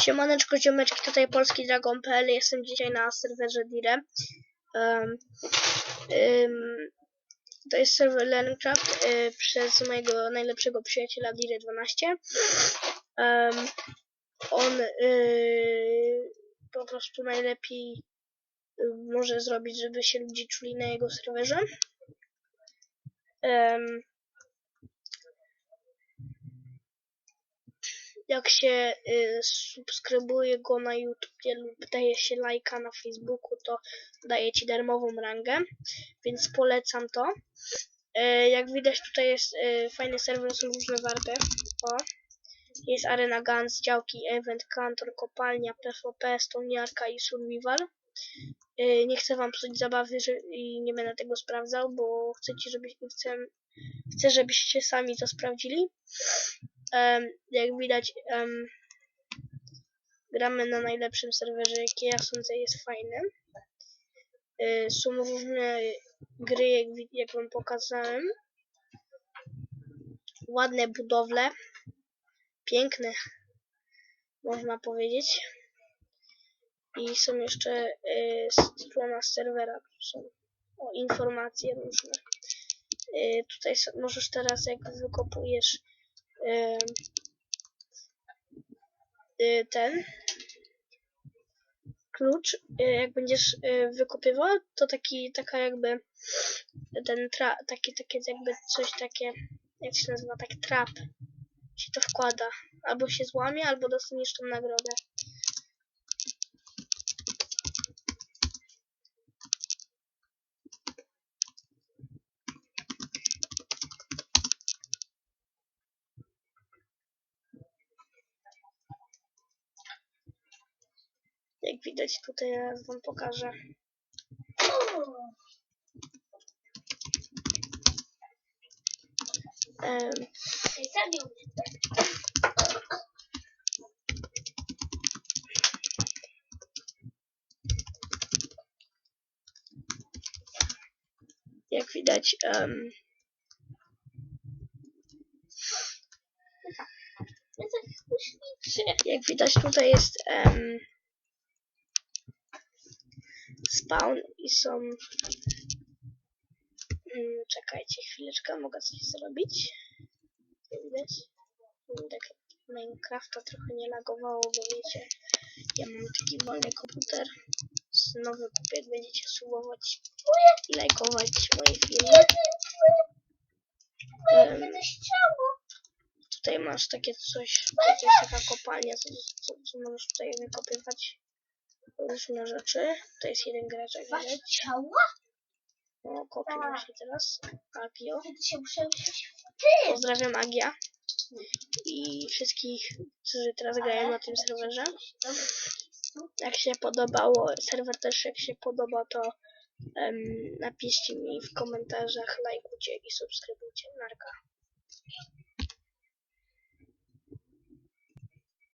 Siemaneczko ziomeczki, tutaj polski dragon.pl, jestem dzisiaj na serwerze Dire. Um, um, to jest serwer Learncraft y, przez mojego najlepszego przyjaciela Dire12. Um, on y, po prostu najlepiej y, może zrobić, żeby się ludzie czuli na jego serwerze. Um, jak się y, subskrybuje go na YouTubie lub daje się lajka na Facebooku, to daje ci darmową rangę, więc polecam to. Y, jak widać tutaj jest y, fajny serwer, są różne warty. O. Jest Arena Guns, działki, event, kantor, kopalnia, PvP, stoniarka i survival. Y, nie chcę wam psuć zabawy że, i nie będę tego sprawdzał, bo chcę, ci, żebyś, chcę, chcę żebyście sami to sprawdzili. Em, jak widać, em, gramy na najlepszym serwerze, jaki ja sądzę jest fajny. Y, są różne gry, jak, jak wam pokazałem. Ładne budowle. Piękne, można powiedzieć. I są jeszcze y, strona serwera, są o, informacje różne. Y, tutaj możesz teraz, jak wykopujesz ten klucz, y, jak będziesz y, wykopywał, to taki, taka jakby ten tra, taki, takie jakby coś takie, jak się nazywa, tak trap się to wkłada. Albo się złamie, albo dostaniesz tą nagrodę. Jak widać tutaj, teraz wam pokażę. Mnie. jak widać, Ja myślicie. jak widać tutaj jest em, spawn i są mm, czekajcie chwileczkę, mogę coś zrobić? Widać. Tak Minecrafta trochę nie lagowało, bo wiecie ja mam taki wolny komputer. Nowy kupię, będziecie subować. I lajkować moje filmy. Chciało. tutaj masz takie coś, to jest taka kopalnia, co, co, co możesz tutaj wykopywać różne rzeczy. To jest jeden gracz, jak widać. ciała? O, kopię Tak. się teraz. Agio. Wtedy się muszę uczyć. Pozdrawiam Agia i wszystkich, którzy teraz grają na tym serwerze. Jak się podobało, serwer też jak się podoba, to em, napiszcie mi w komentarzach, lajkujcie i subskrybujcie.